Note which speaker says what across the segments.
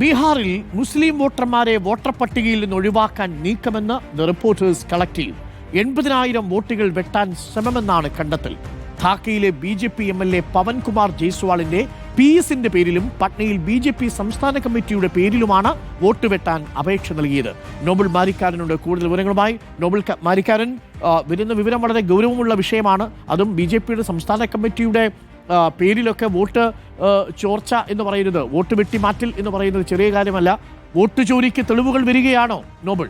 Speaker 1: ബീഹാറിൽ മുസ്ലിം വോട്ടർമാരെ വോട്ടർ പട്ടികയിൽ നിന്ന് ഒഴിവാക്കാൻ നീക്കമെന്ന് ദ റിപ്പോർട്ടേഴ്സ് കളക്ടീവ് എൺപതിനായിരം വോട്ടുകൾ വെട്ടാൻ ശ്രമമെന്നാണ് കണ്ടെത്തൽ. ധാക്കയിലെ B J P M L A Pawan Kumar ജയ്സ്വാളിന്റെ P എസിന്റെ പേരിലും പട്നയിൽ ബി ജെ പി സംസ്ഥാന കമ്മിറ്റിയുടെ പേരിലുമാണ് വോട്ട് വെട്ടാൻ അപേക്ഷ നൽകിയത്. നോബൽ മാരിക്കാരനുണ്ട്. കൂടുതൽ വിവരങ്ങളുമായി നോബൽ മാരിക്കാരൻ വരുന്ന വിവരം വളരെ ഗൗരവമുള്ള വിഷയമാണ്. അതും ബി സംസ്ഥാന കമ്മിറ്റിയുടെ പേരിലൊക്കെ വോട്ട് ചോർച്ച എന്ന് പറയുന്നത് വോട്ട് വെട്ടിമാറ്റൽ എന്ന് പറയുന്നത് ചെറിയ കാര്യമല്ല. വോട്ട് ചോരിക്ക് തെളിവുകൾ വരികയാണോ നോബിൾ?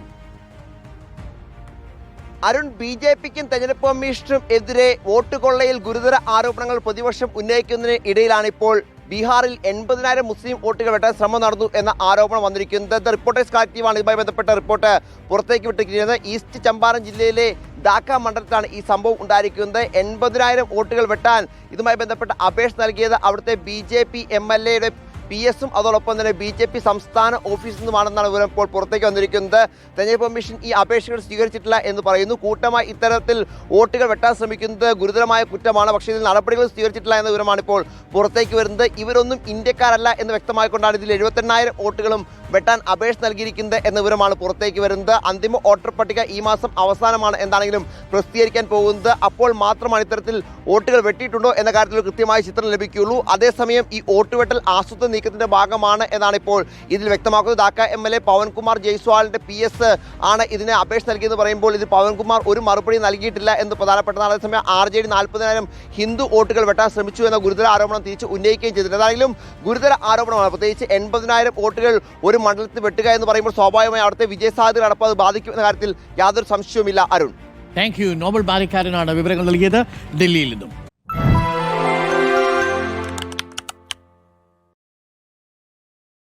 Speaker 2: അരുൺ ബി ജെ പിക്കും തെരഞ്ഞെടുപ്പ് കമ്മീഷനും എതിരെ വോട്ട് കൊള്ളയിൽ ഗുരുതര ആരോപണങ്ങൾ പ്രതിപക്ഷം ഉന്നയിക്കുന്നതിന് ഇടയിലാണ് ഇപ്പോൾ ബീഹാറിൽ എൺപതിനായിരം മുസ്ലിം വോട്ടുകൾ വെട്ടാൻ ശ്രമം നടന്നു എന്ന ആരോപണം വന്നിരിക്കുന്നത്. റിപ്പോർട്ടേഴ്സ് കളക്റ്റീവാണ് ഇതുമായി ബന്ധപ്പെട്ട റിപ്പോർട്ട് പുറത്തേക്ക് വിട്ടിരിക്കുന്നത്. ഈസ്റ്റ് ചമ്പാരൻ ജില്ലയിലെ ഡാക്ക മണ്ഡലത്തിലാണ് ഈ സംഭവം ഉണ്ടായിരിക്കുന്നത്. എൺപതിനായിരം വോട്ടുകൾ വെട്ടാൻ ഇതുമായി ബന്ധപ്പെട്ട അപേക്ഷ നൽകിയത് അവിടുത്തെ B J P M L എയുടെ പി എസും അതോടൊപ്പം തന്നെ ബി ജെ പി സംസ്ഥാന ഓഫീസിൽ നിന്നുമാണെന്നാണ് വിവരം ഇപ്പോൾ പുറത്തേക്ക് വന്നിരിക്കുന്നത്. തെരഞ്ഞെടുപ്പ് കമ്മീഷൻ ഈ അപേക്ഷകൾ സ്വീകരിച്ചിട്ടില്ല എന്ന് പറയുന്നു. കൂട്ടമായി ഇത്തരത്തിൽ വോട്ടുകൾ വെട്ടാൻ ശ്രമിക്കുന്നത് ഗുരുതരമായ കുറ്റമാണ്. പക്ഷേ ഇതിൽ നടപടികൾ സ്വീകരിച്ചിട്ടില്ല എന്ന വിവരമാണ് ഇപ്പോൾ പുറത്തേക്ക് വരുന്നത്. ഇവരൊന്നും ഇന്ത്യക്കാരല്ല എന്ന് വ്യക്തമായിക്കൊണ്ടാണ് ഇതിൽ എഴുപത്തെണ്ണായിരം വോട്ടുകളും വെട്ടാൻ അപേക്ഷ നൽകിയിരിക്കുന്നത് എന്ന വിവരമാണ് പുറത്തേക്ക് വരുന്നത്. അന്തിമ വോട്ടർ പട്ടിക ഈ മാസം അവസാനമാണ് എന്താണെങ്കിലും പ്രസിദ്ധീകരിക്കാൻ പോകുന്നത്. അപ്പോൾ മാത്രമാണ് ഇത്തരത്തിൽ വോട്ടുകൾ വെട്ടിയിട്ടുണ്ടോ എന്ന കാര്യത്തിൽ കൃത്യമായ ചിത്രം ലഭിക്കുകയുള്ളൂ. അതേസമയം ഈ വോട്ട് വെട്ടൽ ആസൂത്രണ നീക്കത്തിന്റെ ഭാഗമാണ് എന്നാണ് ഇപ്പോൾ ഇതിൽ വ്യക്തമാക്കുന്നത്. Dhaka M L A Pawan Kumar ജയ്സ്വാളിന്റെ P S ആണ് ഇതിന് അപേക്ഷ നൽകിയെന്ന് പറയുമ്പോൾ ഇത് പവൻകുമാർ ഒരു മറുപടി നൽകിയിട്ടില്ല എന്ന് പ്രധാനപ്പെട്ടതാണ്. അതേസമയം ആർ ജെ ഡി നാൽപ്പതിനായിരം ഹിന്ദു വോട്ടുകൾ വെട്ടാൻ ശ്രമിച്ചു എന്ന ഗുരുതര ആരോപണം തിരിച്ച് ഉന്നയിക്കുകയും ചെയ്തിട്ടുണ്ട്. ഏതായാലും ഗുരുതര ആരോപണമാണ്. പ്രത്യേകിച്ച് എൺപതിനായിരം വോട്ടുകൾ ഒരു മണ്ഡലത്തിൽ വെട്ടുക എന്ന് പറയുമ്പോൾ സ്വാഭാവികമായി അവിടുത്തെ വിജയസാധ്യത അടപ്പം അത് ബാധിക്കുന്ന കാര്യത്തിൽ യാതൊരു സംശയവുമില്ല. അരുൺ.
Speaker 1: താങ്ക് യു നോബൽ ബാലിക്കാരനാണ് വിവരങ്ങൾ നൽകിയത്. ഡൽഹിയിൽ നിന്നും.